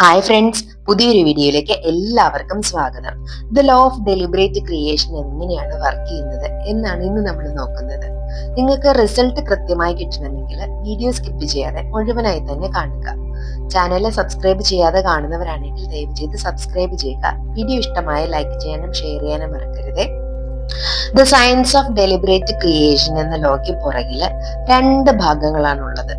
Hi friends പുതിയൊരു വീഡിയോയിലേക്ക് എല്ലാവർക്കും സ്വാഗതം. The law of deliberate creation എങ്ങനെയാണ് വർക്ക് ചെയ്യുന്നത് എന്നാണ് ഇന്ന് നമ്മൾ നോക്കുന്നത്. നിങ്ങൾക്ക് റിസൾട്ട് കൃത്യമായി കിട്ടണമെങ്കിൽ വീഡിയോ സ്കിപ്പ് ചെയ്യാതെ മുഴുവനായി തന്നെ കാണുക. ചാനൽ സബ്സ്ക്രൈബ് ചെയ്യാതെ കാണുന്നവരാണെങ്കിൽ ദയവ് ചെയ്ത് സബ്സ്ക്രൈബ് ചെയ്യുക. വീഡിയോ ഇഷ്ടമായ ലൈക്ക് ചെയ്യാനും ഷെയർ ചെയ്യാനും മറക്കരുതേ. The science of deliberate creation എന്ന ലോക്ക് പുറകിൽ രണ്ട് ഭാഗങ്ങളാണുള്ളത്.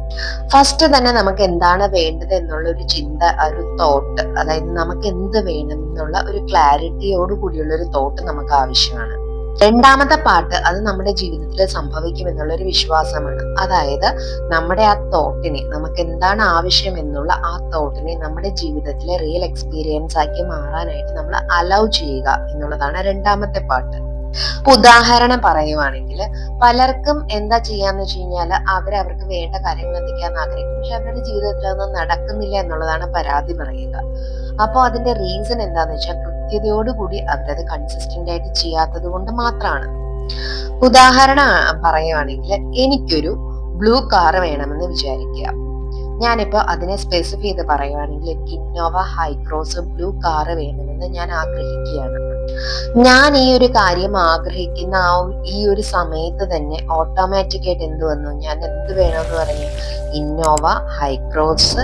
ഫസ്റ്റ് തന്നെ നമുക്ക് എന്താണ് വേണ്ടത് എന്നുള്ള ഒരു ചിന്ത ഒരു തോട്ട് അതായത് നമുക്ക് എന്ത് വേണം എന്നുള്ള ഒരു ക്ലാരിറ്റിയോട് കൂടിയുള്ള ഒരു തോട്ട് നമുക്ക് ആവശ്യമാണ്. രണ്ടാമത്തെ പാട്ട് അത് നമ്മുടെ ജീവിതത്തിൽ സംഭവിക്കും എന്നുള്ള ഒരു വിശ്വാസമാണ്. അതായത് നമ്മുടെ ആ തോട്ടിനെ നമുക്ക് എന്താണ് ആവശ്യം എന്നുള്ള ആ തോട്ടിനെ നമ്മുടെ ജീവിതത്തിലെ റിയൽ എക്സ്പീരിയൻസ് ആക്കി മാറാനായിട്ട് നമ്മൾ അലൗ ചെയ്യുക എന്നുള്ളതാണ് രണ്ടാമത്തെ പാട്ട് ഇപ്പൊ ഉദാഹരണം പറയുവാണെങ്കിൽ പലർക്കും എന്താ ചെയ്യാന്ന് വെച്ച് കഴിഞ്ഞാൽ അവരവർക്ക് വേണ്ട കാര്യങ്ങൾ എത്തിക്കാൻ ആഗ്രഹിക്കും. പക്ഷെ അവരുടെ ജീവിതത്തിൽ അതൊന്നും നടക്കുന്നില്ല എന്നുള്ളതാണ് പരാതി പറയുക. അപ്പോൾ അതിന്റെ റീസൺ എന്താന്ന് വെച്ചാൽ കൃത്യതയോടുകൂടി അവരത് കൺസിസ്റ്റന്റ് ആയിട്ട് ചെയ്യാത്തത് കൊണ്ട് മാത്രമാണ്. ഉദാഹരണം പറയുവാണെങ്കിൽ എനിക്കൊരു ബ്ലൂ കാർ വേണമെന്ന് വിചാരിക്കുക. ഞാനിപ്പോ അതിനെ സ്പെസിഫൈ ചെയ്ത് പറയുവാണെങ്കിൽ എനിക്ക് ഇന്നോവ ഹൈക്രോസ് ബ്ലൂ കാർ വേണമെന്ന് ഞാൻ ആഗ്രഹിക്കുകയാണ്. ഞാൻ ഈ ഒരു കാര്യം ആഗ്രഹിക്കുന്ന ആ ഈ ഒരു സമയത്ത് തന്നെ ഓട്ടോമാറ്റിക് ആയിട്ട് എന്ത് വന്നു? ഞാൻ എന്ത് വേണമെന്ന് പറഞ്ഞു? Innova Hycross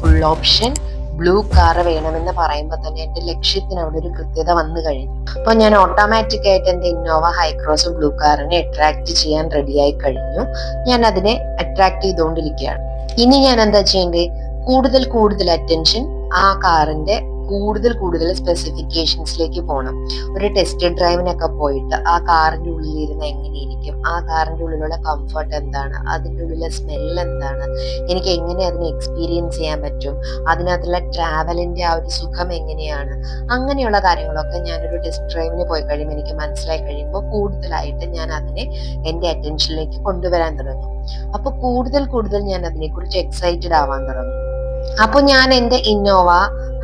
full option blue car വേണമെന്ന് പറയുമ്പോൾ തന്നെ എന്റെ ലക്ഷ്യത്തിന് അവിടെ ഒരു കൃത്യത വന്നു കഴിഞ്ഞു. അപ്പോൾ ഞാൻ ഓട്ടോമാറ്റിക് ആയിട്ട് എന്റെ ഇന്നോവ ഹൈക്രോസ് ബ്ലൂ കാറിനെ അട്രാക്ട് ചെയ്യാൻ റെഡിയായി കഴിഞ്ഞു. ഞാൻ അതിനെ അട്രാക്ട് ചെയ്തുകൊണ്ടിരിക്കുകയാണ്. ഇനി ഞാൻ എന്താ ചെയ്യേണ്ടത്? കൂടുതൽ കൂടുതൽ അറ്റൻഷൻ ആ കാറിന്റെ കൂടുതൽ കൂടുതൽ സ്പെസിഫിക്കേഷൻസിലേക്ക് പോകണം ഒരു ടെസ്റ്റ് ഡ്രൈവിനൊക്കെ പോയിട്ട് ആ കാറിന്റെ ഉള്ളിലിരുന്ന് എങ്ങനെയിരിക്കും? ആ കാറിന്റെ ഉള്ളിലുള്ള കംഫർട്ട് എന്താണ്? അതിന്റെ ഉള്ളിലെ സ്മെൽ എന്താണ്? എനിക്ക് എങ്ങനെ അതിനെ എക്സ്പീരിയൻസ് ചെയ്യാൻ പറ്റും? അതിനകത്തുള്ള ട്രാവലിന്റെ ആ ഒരു സുഖം എങ്ങനെയാണ്? അങ്ങനെയുള്ള കാര്യങ്ങളൊക്കെ ഞാനൊരു ടെസ്റ്റ് ഡ്രൈവിന് പോയി കഴിയുമ്പോൾ എനിക്ക് മനസ്സിലായി കഴിയുമ്പോൾ കൂടുതലായിട്ട് ഞാൻ അതിനെ എന്റെ അറ്റൻഷനിലേക്ക് കൊണ്ടുവരാൻ തുടങ്ങും. അപ്പൊ കൂടുതൽ കൂടുതൽ ഞാൻ അതിനെക്കുറിച്ച് എക്സൈറ്റഡ് ആവാൻ തുടങ്ങും. അപ്പൊ ഞാൻ എന്റെ ഇന്നോവ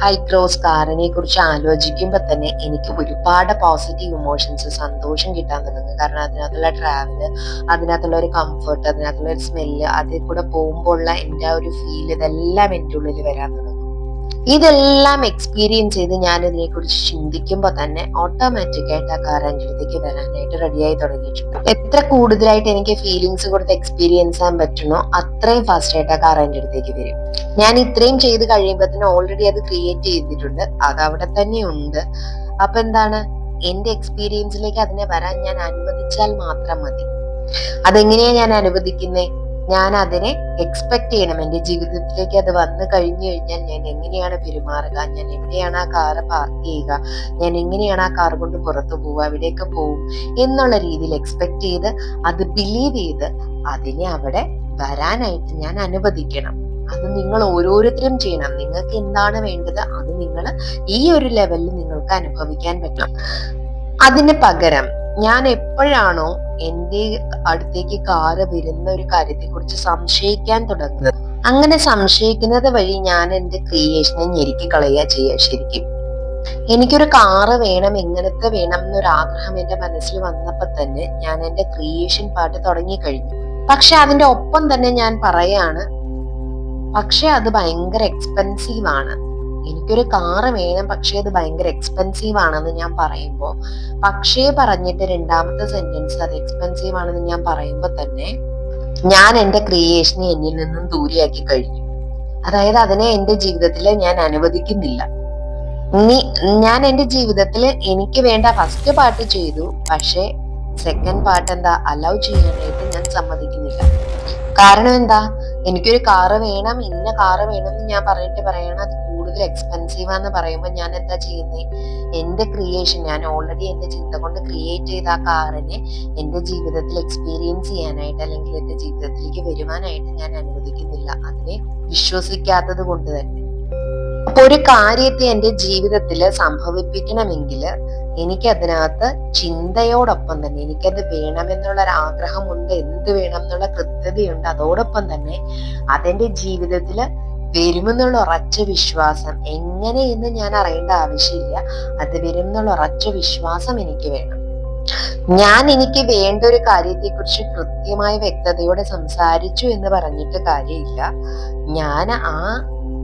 ഹൈക്രോസ് കാറിനെ കുറിച്ച് ആലോചിക്കുമ്പോൾ തന്നെ എനിക്ക് ഒരുപാട് പോസിറ്റീവ് ഇമോഷൻസ് സന്തോഷം കിട്ടാൻ തുടങ്ങും. കാരണം അതിനകത്തുള്ള ട്രാവൽ അതിനകത്തുള്ള ഒരു കംഫർട്ട് അതിനകത്തുള്ള ഒരു സ്മെല്ല് അതിൽ കൂടെ പോകുമ്പോഴുള്ള എന്റെ ആ ഒരു ഫീൽ ഇതെല്ലാം എന്റെ ഉള്ളിൽ വരാൻ തുടങ്ങും. ഇതെല്ലാം എക്സ്പീരിയൻസ് ചെയ്ത് ഞാൻ ഇതിനെ കുറിച്ച് ചിന്തിക്കുമ്പോൾ തന്നെ ഓട്ടോമാറ്റിക് ആയിട്ട് ആ കാർ അടുത്തേക്ക് വരാനായിട്ട് റെഡിയായി തുടങ്ങിയിട്ടുണ്ട്. എത്ര കൂടുതലായിട്ട് എനിക്ക് ഫീലിങ്സ് കൊടുത്ത് എക്സ്പീരിയൻസ് ചെയ്യാൻ പറ്റണോ അത്രയും ഫാസ്റ്റ് ആയിട്ട് ആ കാർ എന്റെ അടുത്തേക്ക് വരും. ഞാൻ ഇത്രയും ചെയ്ത് കഴിയുമ്പോൾ തന്നെ ഓൾറെഡി അത് ക്രിയേറ്റ് ചെയ്തിട്ടുണ്ട്. അത് അവിടെ തന്നെ ഉണ്ട് അപ്പൊ എന്താണ്? എന്റെ എക്സ്പീരിയൻസിലേക്ക് അതിനെ വരാൻ ഞാൻ അനുവദിച്ചാൽ മാത്രം മതി. അതെങ്ങനെയാ ഞാൻ അനുവദിക്കുന്നേ? ഞാൻ അതിനെ എക്സ്പെക്ട് ചെയ്യണം. എന്റെ ജീവിതത്തിലേക്ക് അത് വന്നു കഴിഞ്ഞു കഴിഞ്ഞാൽ ഞാൻ എങ്ങനെയാണ് പെരുമാറുക? ഞാൻ എവിടെയാണ് ആ കാറ് പാർക്ക് ചെയ്യുക? ഞാൻ എങ്ങനെയാണ് ആ കാർ കൊണ്ട് പുറത്തു പോവുക? എവിടെയൊക്കെ പോകും? എന്നുള്ള രീതിയിൽ എക്സ്പെക്ട് ചെയ്ത് അത് ബിലീവ് ചെയ്ത് അതിനെ അവിടെ വരാനായിട്ട് ഞാൻ അനുവദിക്കണം. അത് നിങ്ങൾ ഓരോരുത്തരും ചെയ്യണം. നിങ്ങൾക്ക് എന്താണ് വേണ്ടത്? അത് നിങ്ങൾ ഈ ഒരു ലെവലിൽ നിങ്ങൾക്ക് അനുഭവിക്കാൻ പറ്റണം അതിന് പകരം ഞാൻ എപ്പോഴാണോ എന്റെ അടുത്തേക്ക് കാറ് വരുന്ന ഒരു കാര്യത്തെ കുറിച്ച് സംശയിക്കാൻ തുടങ്ങുന്നത് അങ്ങനെ സംശയിക്കുന്നത് വഴി ഞാൻ എന്റെ ക്രിയേഷനെ ഞെരുക്കി കളയുക ചെയ്യുക ശരിക്കും. എനിക്കൊരു കാറ് വേണം എങ്ങനത്തെ വേണം എന്നൊരു ആഗ്രഹം എന്റെ മനസ്സിൽ വന്നപ്പോ തന്നെ ഞാൻ എന്റെ ക്രിയേഷൻ പാട്ട് തുടങ്ങി കഴിഞ്ഞു പക്ഷെ അതിന്റെ ഒപ്പം തന്നെ ഞാൻ പറയാണ് പക്ഷെ അത് ഭയങ്കര എക്സ്പെൻസീവ് ആണ്. എനിക്കൊരു കാറ് വേണം പക്ഷേ അത് ഭയങ്കര എക്സ്പെൻസീവ് ആണെന്ന് ഞാൻ പറയുമ്പോൾ പക്ഷേ പറഞ്ഞിട്ട് രണ്ടാമത്തെ സെന്റൻസ് അത് എക്സ്പെൻസീവ് ആണെന്ന് ഞാൻ പറയുമ്പോൾ തന്നെ ഞാൻ എന്റെ ക്രിയേഷനെ എന്നിൽ നിന്നും ദൂരെയാക്കി കഴിഞ്ഞു. അതായത് അതിനെ എന്റെ ജീവിതത്തിൽ ഞാൻ അനുവദിക്കുന്നില്ല. ഞാൻ എന്റെ ജീവിതത്തിൽ എനിക്ക് വേണ്ട ഫസ്റ്റ് പാർട്ട് ചെയ്തു പക്ഷേ സെക്കൻഡ് പാർട്ട് എന്താ അലൗ ചെയ്യാനായിട്ട് ഞാൻ സമ്മതിക്കുന്നില്ല. കാരണം എന്താ? എനിക്കൊരു കാറ് വേണം ഇന്ന കാറ് വേണം എന്ന് ഞാൻ പറഞ്ഞിട്ട് പറയണം. അത് കൂടുതൽ എക്സ്പെൻസീവ് ആന്ന് പറയുമ്പോൾ ഞാൻ എന്താ ചെയ്യുന്നത് എന്റെ ക്രിയേഷൻ ഞാൻ ഓൾറെഡി എന്റെ ചിന്ത കൊണ്ട് ക്രിയേറ്റ് ചെയ്ത ആ കാറിനെ എന്റെ ജീവിതത്തിൽ എക്സ്പീരിയൻസ് ചെയ്യാനായിട്ട് അല്ലെങ്കിൽ എന്റെ ജീവിതത്തിലേക്ക് വരുവാനായിട്ട് ഞാൻ അനുവദിക്കുന്നില്ല. അതിനെ വിശ്വസിക്കാത്തത് കൊണ്ട് തന്നെ. അപ്പൊ ഒരു കാര്യത്തെ എന്റെ ജീവിതത്തിൽ സംഭവിപ്പിക്കണമെങ്കിൽ എനിക്ക് അതിനകത്ത് ചിന്തയോടൊപ്പം തന്നെ എനിക്കത് വേണമെന്നുള്ള ഒരു ആഗ്രഹമുണ്ട് എന്ത് വേണം എന്നുള്ള കൃത്യതയുണ്ട് അതോടൊപ്പം തന്നെ അതെന്റെ ജീവിതത്തിൽ വരുമെന്നുള്ള ഉറച്ച വിശ്വാസം എങ്ങനെ എന്ന് ഞാൻ അറിയേണ്ട ആവശ്യമില്ല. അത് വരും എന്നുള്ള ഉറച്ച വിശ്വാസം എനിക്ക് വേണം. ഞാൻ എനിക്ക് വേണ്ട ഒരു കാര്യത്തെക്കുറിച്ച് കൃത്യമായ വ്യക്തതയോടെ സംസാരിച്ചു എന്ന് പറഞ്ഞിട്ട് കാര്യമില്ല. ഞാൻ ആ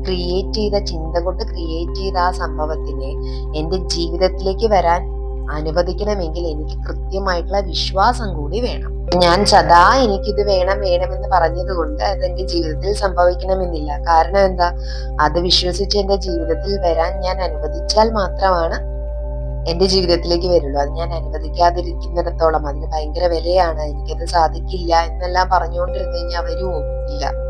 ക്രിയേറ്റ് ചെയ്ത ചിന്ത കൊണ്ട് ക്രിയേറ്റ് ചെയ്ത ആ സംഭവത്തിനെ എന്റെ ജീവിതത്തിലേക്ക് വരാൻ അനുവദിക്കണമെങ്കിൽ എനിക്ക് കൃത്യമായിട്ടുള്ള വിശ്വാസം കൂടി വേണം. ഞാൻ സദാ എനിക്കിത് വേണം വേണമെന്ന് പറഞ്ഞത് കൊണ്ട് അതെന്റെ ജീവിതത്തിൽ സംഭവിക്കണമെന്നില്ല. കാരണം എന്താ? അത് വിശ്വസിച്ച് എന്റെ ജീവിതത്തിൽ വരാൻ ഞാൻ അനുവദിച്ചാൽ മാത്രമാണ് എന്റെ ജീവിതത്തിലേക്ക് വരുള്ളൂ. അത് ഞാൻ അനുവദിക്കാതിരിക്കുന്നിടത്തോളം അതിന് ഭയങ്കര വിലയാണ്. എനിക്കത് സാധിക്കില്ല എന്നെല്ലാം പറഞ്ഞുകൊണ്ടിരുന്നു കഴിഞ്ഞാൽ വരുമോ ഇല്ല.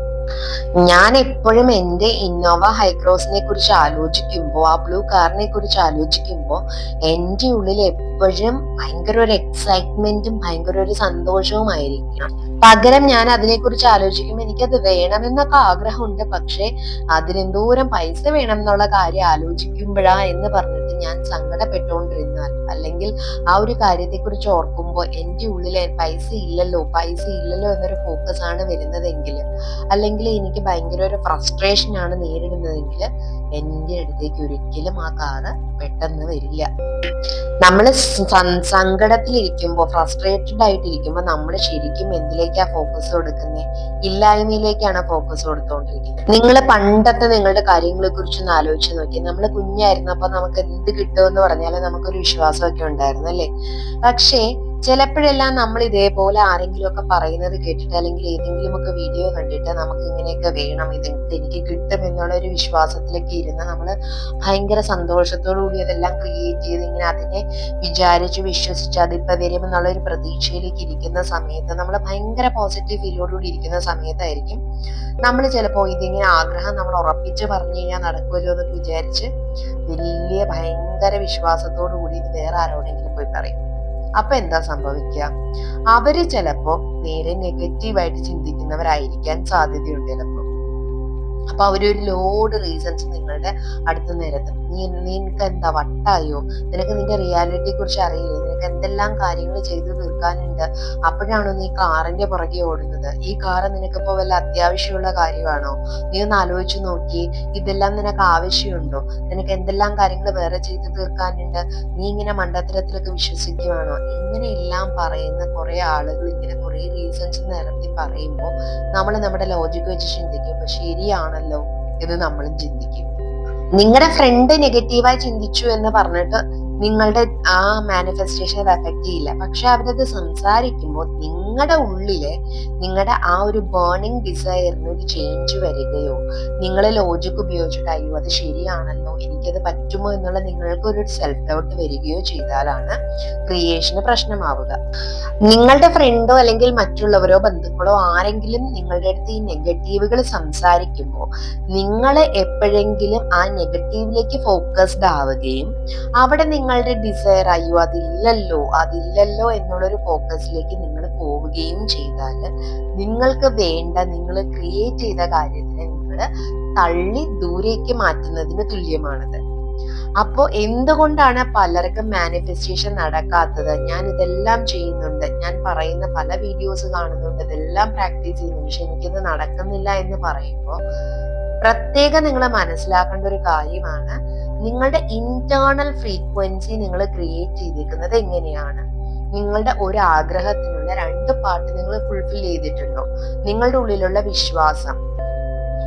ഞാൻ എപ്പോഴും എന്റെ ഇന്നോവ ഹൈക്രോസിനെ കുറിച്ച് ആലോചിക്കുമ്പോൾ ആ ബ്ലൂ കാറിനെ കുറിച്ച് ആലോചിക്കുമ്പോൾ എന്റെ ഉള്ളിൽ എപ്പോഴും ഭയങ്കര ഒരു എക്സൈറ്റ്മെന്റും ഭയങ്കര ഒരു സന്തോഷവുമായിരിക്കണം. പകരം ഞാൻ അതിനെക്കുറിച്ച് ആലോചിക്കുമ്പോൾ എനിക്കത് വേണമെന്നൊക്കെ ആഗ്രഹമുണ്ട്. പക്ഷെ അതിനെന്തോരം പൈസ വേണം എന്നുള്ള കാര്യം ആലോചിക്കുമ്പോഴാ എന്ന് പറഞ്ഞിട്ട് ഞാൻ സങ്കടപ്പെട്ടുകൊണ്ടിരുന്നാൽ അല്ലെങ്കിൽ ആ ഒരു കാര്യത്തെക്കുറിച്ച് ഓർക്കുമ്പോൾ എന്റെ ഉള്ളിൽ പൈസ ഇല്ലല്ലോ പൈസ ഇല്ലല്ലോ എന്നൊരു ഫോക്കസ് ആണ് വരുന്നതെങ്കിൽ അല്ലെങ്കിൽ എനിക്ക് ഭയങ്കര ഒരു ഫ്രസ്ട്രേഷൻ ആണ് നേരിടുന്നതെങ്കിൽ എന്റെ അടുത്തേക്ക് ഒരിക്കലും ആ കാറ് പെട്ടെന്ന് വരില്ല. നമ്മൾ സങ്കടത്തിലിരിക്കുമ്പോൾ ഫ്രസ്ട്രേറ്റഡ് ആയിട്ടിരിക്കുമ്പോൾ നമ്മൾ ശരിക്കും എന്തിലേക്കാ ഫോക്കസ് കൊടുക്കുന്നത് ഇല്ലായ്മയിലേക്കാണ് ഫോക്കസ് കൊടുത്തുകൊണ്ടിരിക്കുന്നത് നിങ്ങൾ പണ്ടത്തെ നിങ്ങളുടെ കാര്യങ്ങളെ കുറിച്ചൊന്ന് ആലോചിച്ച് നോക്കി നമ്മൾ കുഞ്ഞായിരുന്നപ്പോൾ നമുക്ക് എന്ത് കിട്ടുമെന്ന് പറഞ്ഞാൽ നമുക്കൊരു വിശ്വാസമൊക്കെ ഉണ്ടായിരുന്നു അല്ലേ? പക്ഷേ ചിലപ്പോഴെല്ലാം നമ്മൾ ഇതേപോലെ ആരെങ്കിലും ഒക്കെ പറയുന്നത് കേട്ടിട്ട് അല്ലെങ്കിൽ ഏതെങ്കിലും ഒക്കെ വീഡിയോ കണ്ടിട്ട് നമുക്ക് ഇങ്ങനെയൊക്കെ വേണം. ഇത് എനിക്ക് കിട്ടും എന്നുള്ള ഒരു വിശ്വാസത്തിലൊക്കെ ഇരുന്ന് നമ്മൾ ഭയങ്കര സന്തോഷത്തോടു കൂടി അതെല്ലാം ക്രിയേറ്റ് ചെയ്ത് ഇങ്ങനെ അതിനെ വിചാരിച്ച് വിശ്വസിച്ച് അതിപ്പോ വരും എന്നുള്ള ഒരു പ്രതീക്ഷയിലേക്ക് ഇരിക്കുന്ന സമയത്ത് നമ്മൾ ഭയങ്കര പോസിറ്റീവ് ഫീലോടുകൂടി ഇരിക്കുന്ന സമയത്തായിരിക്കും നമ്മൾ ചിലപ്പോൾ ഇതിങ്ങനെ ആഗ്രഹം നമ്മൾ ഉറപ്പിച്ച് പറഞ്ഞു കഴിഞ്ഞാൽ നടക്കുമല്ലോ എന്നൊക്കെ വിചാരിച്ച് വലിയ ഭയങ്കര വിശ്വാസത്തോടു കൂടി ഇത് വേറെ ആരോടെങ്കിലും പോയി പറയും. അപ്പൊ എന്താ സംഭവിക്കുക? അവർ ചിലപ്പോ നേരെ നെഗറ്റീവായിട്ട് ചിന്തിക്കുന്നവരായിരിക്കാൻ സാധ്യതയുണ്ട് ചിലപ്പോ. അപ്പൊ അവരൊരു ലോഡ് റീസൺസ് നിങ്ങളുടെ അടുത്ത് നിരത്തും. നീ നിനക്ക് എന്താ വട്ടായോ? നിനക്ക് നിന്റെ റിയാലിറ്റിയെ കുറിച്ച് അറിയില്ലേ? നിനക്ക് എന്തെല്ലാം കാര്യങ്ങൾ ചെയ്തു തീർക്കാനുണ്ട്? അപ്പോഴാണോ നീ കാറിന്റെ പുറകെ ഓടുന്നത്? ഈ കാറ് നിനക്കിപ്പോ വല്ല അത്യാവശ്യമുള്ള കാര്യമാണോ? നീ ഒന്ന് ആലോചിച്ചു നോക്കി. ഇതെല്ലാം നിനക്ക് ആവശ്യമുണ്ടോ? നിനക്ക് എന്തെല്ലാം കാര്യങ്ങൾ വേറെ ചെയ്തു തീർക്കാനുണ്ട്? നീ ഇങ്ങനെ മണ്ടത്തരത്തിലൊക്കെ വിശ്വസിക്കുവാണോ? ഇങ്ങനെയെല്ലാം പറയുന്ന കുറെ ആളുകൾ ഇങ്ങനെ കുറെ റീസൺസ് നിരത്തി പറയുമ്പോൾ നമ്മൾ നമ്മുടെ ലോജിക് വെച്ച് ചിന്തിക്കും. ശരിയാണല്ലോ എന്ന് നമ്മളും ചിന്തിക്കും. നിങ്ങളുടെ ഫ്രണ്ട് നെഗറ്റീവായി ചിന്തിച്ചു എന്ന് പറഞ്ഞിട്ട് നിങ്ങളുടെ ആ മാനിഫെസ്റ്റേഷൻ എഫക്ട് ചെയ്യില്ല. പക്ഷെ അവരത് സംസാരിക്കുമ്പോൾ നിങ്ങളുടെ ഉള്ളിൽ നിങ്ങളുടെ ആ ഒരു ബേണിംഗ് ഡിസയറിന് ഒരു ചേഞ്ച് വരികയോ നിങ്ങൾ ലോജിക് ഉപയോഗിച്ചിട്ട് അയ്യോ അത് ശരിയാണല്ലോ എനിക്കത് പറ്റുമോ എന്നുള്ള നിങ്ങൾക്ക് ഒരു സെൽഫ് ഡൗട്ട് വരികയോ ചെയ്താലാണ് ക്രിയേഷന് പ്രശ്നമാവുക. നിങ്ങളുടെ ഫ്രണ്ടോ അല്ലെങ്കിൽ മറ്റുള്ളവരോ ബന്ധുക്കളോ ആരെങ്കിലും നിങ്ങളുടെ അടുത്ത് ഈ നെഗറ്റീവുകൾ സംസാരിക്കുമ്പോൾ നിങ്ങൾ എപ്പോഴെങ്കിലും ആ നെഗറ്റീവിലേക്ക് ഫോക്കസ്ഡ് ആവുകയും അവിടെ നിങ്ങളുടെ ഡിസയർ അയ്യോ അതില്ലല്ലോ അതില്ലല്ലോ എന്നുള്ളൊരു ഫോക്കസിലേക്ക് നിങ്ങൾ പോവുകയും ചെയ്താൽ നിങ്ങൾക്ക് വേണ്ട നിങ്ങൾ ക്രിയേറ്റ് ചെയ്ത കാര്യത്തിനെ നിങ്ങൾ തള്ളി ദൂരേക്ക് മാറ്റുന്നതിന് തുല്യമാണത്. അപ്പോൾ എന്തുകൊണ്ടാണ് പലർക്കും മാനിഫെസ്റ്റേഷൻ നടക്കാത്തത്? ഞാൻ ഇതെല്ലാം ചെയ്യുന്നുണ്ട്. ഞാൻ പറയുന്ന പല വീഡിയോസ് കാണുന്നുണ്ട്. ഇതെല്ലാം പ്രാക്ടീസ് ചെയ്യുന്നുണ്ട് പക്ഷെ എനിക്കിത് നടക്കുന്നില്ല എന്ന് പറയുമ്പോൾ പ്രത്യേകം നിങ്ങൾ മനസ്സിലാക്കേണ്ട ഒരു കാര്യമാണ്. നിങ്ങളുടെ ഇന്റേണൽ ഫ്രീക്വൻസി നിങ്ങൾ ക്രിയേറ്റ് ചെയ്തിരിക്കുന്നത് എങ്ങനെയാണ്? നിങ്ങളുടെ ഒരു ആഗ്രഹത്തിനുള്ള രണ്ട് പാർട്ട് നിങ്ങൾ ഫുൾഫിൽ ചെയ്തിട്ടുണ്ടോ? നിങ്ങളുടെ ഉള്ളിലുള്ള വിശ്വാസം.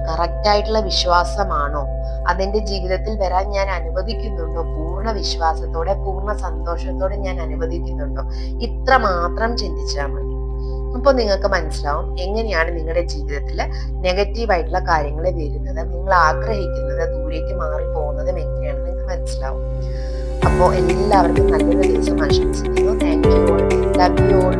കറക്റ്റ് ആയിട്ടുള്ള വിശ്വാസമാണോ? അതെന്റെ ജീവിതത്തിൽ വരാൻ ഞാൻ അനുവദിക്കുന്നുണ്ടോ? പൂർണ വിശ്വാസത്തോടെ പൂർണ സന്തോഷത്തോടെ ഞാൻ അനുവദിക്കുന്നുണ്ടോ? ഇത്ര മാത്രം ചിന്തിച്ചാൽ മതി. അപ്പോൾ നിങ്ങൾക്ക് മനസ്സിലാവും എങ്ങനെയാണ് നിങ്ങളുടെ ജീവിതത്തിൽ നെഗറ്റീവായിട്ടുള്ള കാര്യങ്ങൾ വരുന്നത് നിങ്ങൾ ആഗ്രഹിക്കുന്നത് ദൂരേക്ക് മാറി പോകുന്നതും എങ്ങനെയാണ് നിങ്ങൾക്ക് മനസ്സിലാവും. അപ്പോൾ എല്ലാവർക്കും നല്ലൊരു ദിവസം ആശംസിക്കുന്നു. Thank you love you all